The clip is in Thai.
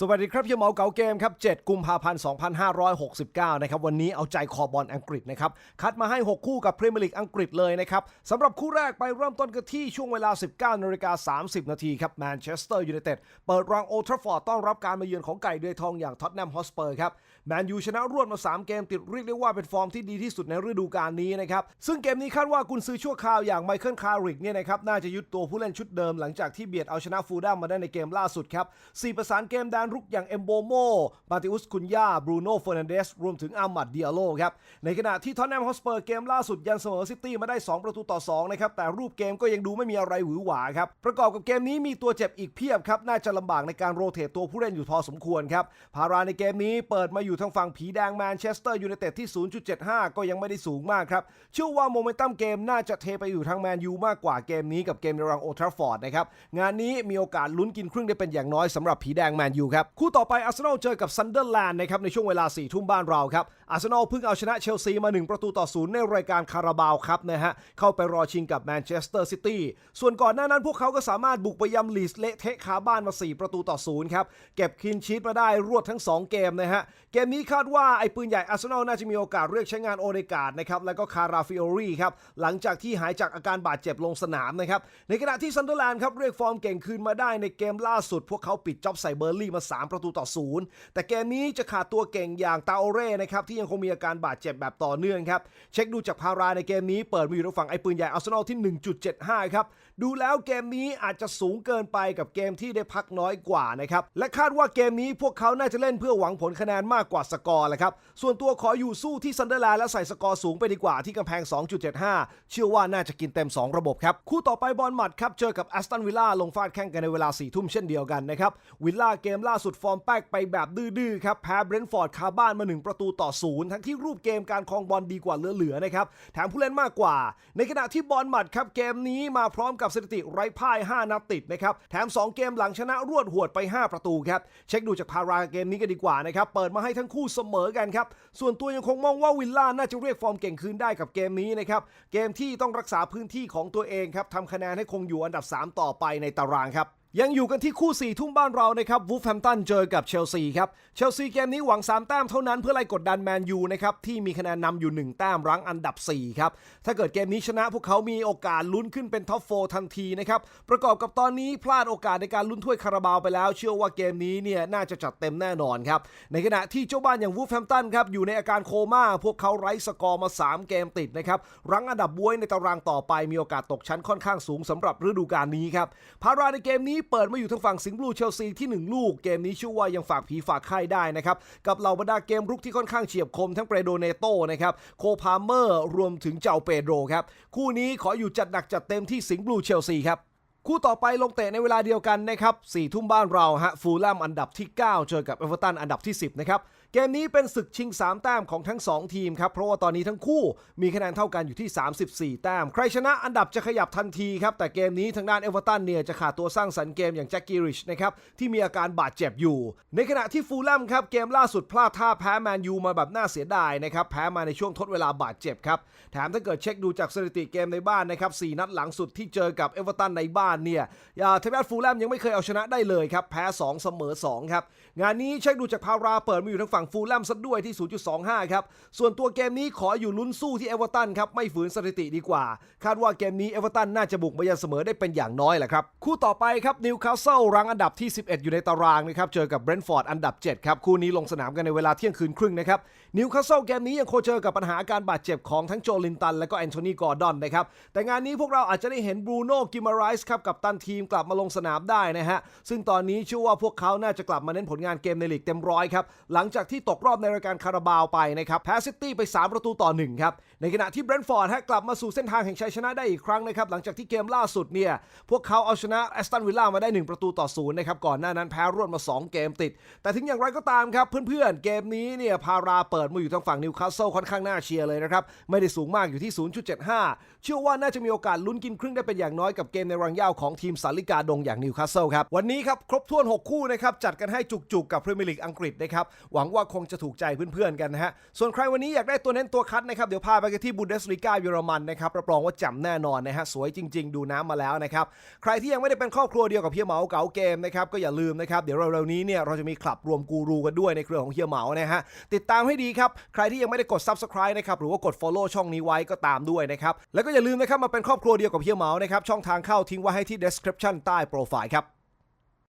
สวัสดีครับเฮียเหมาเก๋าเกมครับ 7 กุมภาพันธ์ 2569 นะครับ วันนี้เอาใจคอบอลอังกฤษนะครับ คัดมาให้ 6 คู่กับพรีเมียร์ลีกอังกฤษเลยนะครับสำหรับคู่แรกไปเริ่มต้นกันที่ช่วงเวลา 19นาฬิกา30 นาทีครับแมนเชสเตอร์ยูไนเต็ดเปิดรังโอทราฟอร์ดต้อนรับการมาเยือนของไก่เดือยทองอย่างท็อตแนมฮอสเปอร์ครับ แมนยูชนะรวดมา 3 เกมติดเรียกได้ว่าเป็นฟอร์มที่ดีที่สุดในฤดูกาลนี้นะครับ ซึ่งเกมนี้คาดว่ากุนซือชั่วคราวอย่างไมเคิลคาริกเนี่ยนะครับน่าจะยึดตัวผู้เล่นชุดเดิมหลังจากที่เบียดเอาชนะฟูลแลมาได้ในเกมล่าสุดครับสี่ประสานเกมแดนรุกอย่างเอมโบโมมาติอุสคุนยาบรูโน่เฟอร์นันเดสรวมถึงอามัดเดียโลครับในขณะที่ท็อตแนมฮอสเปอร์เกมล่าสุดยันเสมอซิตี้มาได้ 2 ประตูต่อ2นะครับแต่รูปเกมก็ยังดูไม่มีอะไรหวือหวาครับประกอบกับเกมนี้มีตัวเจ็บอีกเพียบครับน่าจะลำบากในการโรเตตตัวผู้เล่นอยู่พอสมควรครับพาราในเกมนี้เปิดมาอยู่ทางฝั่งผีแดงแมนเชสเตอร์ยูไนเต็ดที่ 0.75 ก็ยังไม่ได้สูงมากครับ เชื่อว่าโมเมนตัมเกมน่าจะเทไปอยู่ทางแมนยูมากกว่าเกมนี้กับเกมในรังโอทราฟอร์ดนะครับ งานนี้มีโอกาสลุ้นกินครึ่งได้เป็นอย่างน้อยสำหรับผีแดงแมนยูครับ คู่ต่อไปอาร์เซนอลเจอกับซันเดอร์แลนด์นะครับในช่วงเวลา 4 ทุ่มบ้านเราครับ อาร์เซนอลเพิ่งเอาชนะเชลซีมา 1 ประตูต่อศูนย์ในรายการคาราบาวครับนะฮะ เข้าไปรอชิงกับแมนเชสเตอร์ซิตี้ ส่วนก่อนหน้านั้นพวกเขาก็สามารถบุกไปยำลีสเละเทะคาบ้านมา 4 ประตูต่อศูนย์ครับ เก็บคลีนชีตมาได้รวดทั้ง 2 เกมนะฮะ เกมนี้คาดว่าไอ้ปืนใหญ่อาร์เซนอลน่าจะมีโอกาสเรียกใช้งานโอเดกาดนะครับแล้วก็คาราฟิโอรีครับหลังจากที่หายจากอาการบาดเจ็บลงสนามนะครับในขณะที่ซันเดอร์แลนด์ครับเรียกฟอร์มเก่งคืนมาได้ในเกมล่าสุด พวกเขาปิดจ็อบใส่เบอร์ลี่มา 3 ประตูต่อศูนย์แต่เกมนี้จะขาดตัวเก่งอย่างตาโอเร่นะครับที่ยังคงมีอาการบาดเจ็บแบบต่อเนื่องครับเช็คดูจากพาราในเกมนี้เปิดมาอยู่ทางฝั่งไอ้ปืนใหญ่อาร์เซนอลที่ 1.75 ครับดูแล้วเกมนี้อาจจะสูงเกินไปกับเกมที่ได้พักน้อยกว่านะครับและคาดว่าเกมนี้พวกเขาน่าจะเล่นเพื่อหวังผลคะแนนมากกว่าว่าสกอร์แหละครับ ส่วนตัวขออยู่สู้ที่ซันเดอร์แลนด์และใส่สกอร์สูงไปดีกว่าที่กำแพง 2.75 เชื่อว่าน่าจะกินเต็ม 2 ระบบครับ คู่ต่อไปบอลหมัดครับ เจอกับแอสตันวิลล่าลงฟาดแข่งกันในเวลา 4 ทุ่มเช่นเดียวกันนะครับ วิลล่าเกมล่าสุดฟอร์มแป๊กไปแบบดื้อๆครับแพ้เบรนท์ฟอร์ดคาบ้านมา 1 ประตูต่อศูนย์ทั้งที่รูปเกมการครองบอลดีกว่าเหลือๆนะครับแถมผู้เล่นมากกว่า ในขณะที่บอลหมัดครับเกมนี้มาพร้อมกับสถิติไร้พ่าย 5 นัดติดนะครับแถม 2 เกมหลังชนะรวดหวดไป 5 ประตูครับเช็คดูจากพาราเกมนี้กันดีกว่านะครับเปิดมาให้ทั้งคู่เสมอกันครับ ส่วนตัวยังคงมองว่าวิลล่าน่าจะเรียกฟอร์มเก่งคืนได้กับเกมนี้นะครับ เกมที่ต้องรักษาพื้นที่ของตัวเองครับทำคะแนนให้คงอยู่อันดับ 3 ต่อไปในตารางครับ ยังอยู่กันที่คู่4ทุ่มบ้านเรานะครับวูฟแฮมตันเจอกับเชลซีครับ เชลซีเกมนี้หวัง 3 แต้มเท่านั้นเพื่อไล่กดดันแมนยูนะครับ ที่มีคะแนนนำอยู่ 1 แต้มรั้งอันดับ 4 ครับ ถ้าเกิดเกมนี้ชนะพวกเขามีโอกาสลุ้นขึ้นเป็นท็อปโฟทันทีนะครับ ประกอบกับตอนนี้พลาดโอกาสในการลุ้นถ้วยคาราบาวไปแล้ว เชื่อว่าเกมนี้เนี่ยน่าจะจัดเต็มแน่นอนครับในขณะที่เจ้าบ้านอย่างวูฟแฮมตันครับอยู่ในอาการโคม่าพวกเขาไร้สกอร์มา 3 เกมติดนะครับรั้งอันดับบวยในตารางต่อไปมีโอกาสตกชั้นค่อนข้างสูงสำหรับฤดูกาลนี้ครับพาราในเกมนี้เปิดมาอยู่ทางฝั่งสิงห์บลูเชลซีที่ 1 ลูกเกมนี้ชื่อว่ายังฝากผีฝากไข้ได้นะครับกับเหล่าบรรดาเกมรุกที่ค่อนข้างเฉียบคมทั้งเปโดเนโตนะครับโคพาเมอร์รวมถึงเจ้าเปโดรครับคู่นี้ขออยู่จัดหนักจัดเต็มที่สิงห์บลูเชลซีครับ คู่ต่อไปลงเตะในเวลาเดียวกันนะครับ4ทุ่มบ้านเราฮะฟูลแลมอันดับที่ 9 เจอกับเอเวอร์ตันอันดับที่ 10 นะครับ เกมนี้เป็นศึกชิง 3 แต้มของทั้ง 2 ทีมครับ เพราะว่าตอนนี้ทั้งคู่มีคะแนนเท่ากันอยู่ที่ 34 แต้ม ใครชนะอันดับจะขยับทันทีครับ แต่เกมนี้ทางด้านเอเวอร์ตันเนี่ยจะขาดตัวสร้างสรรค์เกมอย่างแจ็คกิริชนะครับที่มีอาการบาดเจ็บอยู่ ในขณะที่ฟูลแลมครับเกมล่าสุดพลาดท่าแพ้แมนยูมาแบบน่าเสียดายนะครับแพ้มาในช่วงทดเวลาบาดเจ็บครับแถมถ้าเกิดเช็คดูจากสถิติเกมในบ้านนะครับสนัดหลังสุดที่เจอกับเอเวอร์ตันในบ้านเนี่ยทางด้านฟูลแลมยังไม่เคยเอาชนะได้เลยครับ แพ้ 2 เสมอ 2 ครับ งานนี้เช็คดูจากพาราเปิดมาอยู่ทางฝั่งฟูลแลมซะด้วยที่ 0.25 ครับ ส่วนตัวเกมนี้ขออยู่ลุ้นสู้ที่เอเวอร์ตันครับ ไม่ฝืนสถิติดีกว่า คาดว่าเกมนี้เอเวอร์ตันน่าจะบุกมายันเสมอได้เป็นอย่างน้อยแหละครับ คู่ต่อไปครับนิวคาสเซิลรังอันดับที่ 11 อยู่ในตารางนะครับเจอกับเบรนท์ฟอร์ดอันดับ 7 ครับคู่นี้ลงสนามกันในเวลาเที่ยงคืนครึ่งนะครับนิวคาสเซิลเกมนี้ยังโคเจอกับปัญหาอาการบาดเจ็บของทั้งโจลินตันและก็แอนโทนีกอร์ดอนนะครับแต่งานนี้พวกเราอาจจะได้เห็นบรูโน่กิมาไรส์ครับกับตันทีมกลับมาลงสนามได้นะฮะ ซึ่งตอนนี้เชื่อว่าพวกเขาน่าจะกลับมาเน้นผลงานเกมในลีกเต็มร้อยครับ หลังจากที่ตกรอบในรายการคาราบาวไปนะครับแพ้ซิตี้ไป 3 ประตูต่อ 1 ครับ ในขณะที่เบรนท์ฟอร์ดฮะกลับมาสู่เส้นทางแห่งชัยชนะได้อีกครั้งนะครับ หลังจากที่เกมล่าสุดเนี่ยพวกเขาเอาชนะแอสตันวิลล่ามาได้ 1 ประตูต่อศูนย์นะครับก่อนหน้านั้นแพ้รวดมา 2 เกมติด แต่ถึงอย่างไรก็ตามครับเพื่อนๆเกมนี้เนี่ยพาราเปิดมาอยู่ทางฝั่งนิวคาสเซิลค่อนข้างน่าเชียร์เลยนะครับไม่ได้สูงมากอยู่ที่ 0.75 เชื่อว่าน่าจะมีโอกาสลุ้นกินครึ่งได้เป็นอย่างน้อยกับเกมในรังยาวของทีมสาลิกาดงอย่างนิวคาสเซิลครับ วันนี้ครับ ครบถ้วน 6 คู่นะครับ จัดกันให้จุกๆ กับพรีเมียร์ลีกอังกฤษนะครับ หวังว่าคงจะถูกใจเพื่อนๆกันนะฮะ ส่วนใครวันนี้อยากได้ตัวเน้นตัวคัดนะครับ เดี๋ยวพาไปกันที่บูเดสลีกาเยอรมันนะครับรับรองว่าจำแน่นอนนะฮะสวยจริง ๆ ดูน้ำมาแล้วนะครับใครที่ยังไม่ได้เป็นครอบครัวเดียวกับเฮียเหมาเก๋าเกมนะครับก็อย่าลืมนะครับเดี๋ยวเร็วๆนี้เนี่ยเราจะมีคลับรวมกูรูกันด้วยในเครือของเฮียเหมานะฮะติดตามให้ดีครับใครที่ยังไม่ได้กด subscribe นะครับหรือว่ากด follow ช่องนี้ไว้ก็ตามด้วยนะครับแล้วก็อย่าลืมนะครับมาเป็นครอบครัวเดียวกับเฮียเหมานะครับช่องทางเข้าทิ้งไว้ให้ที่ description ใต้โปรไฟล์ครับ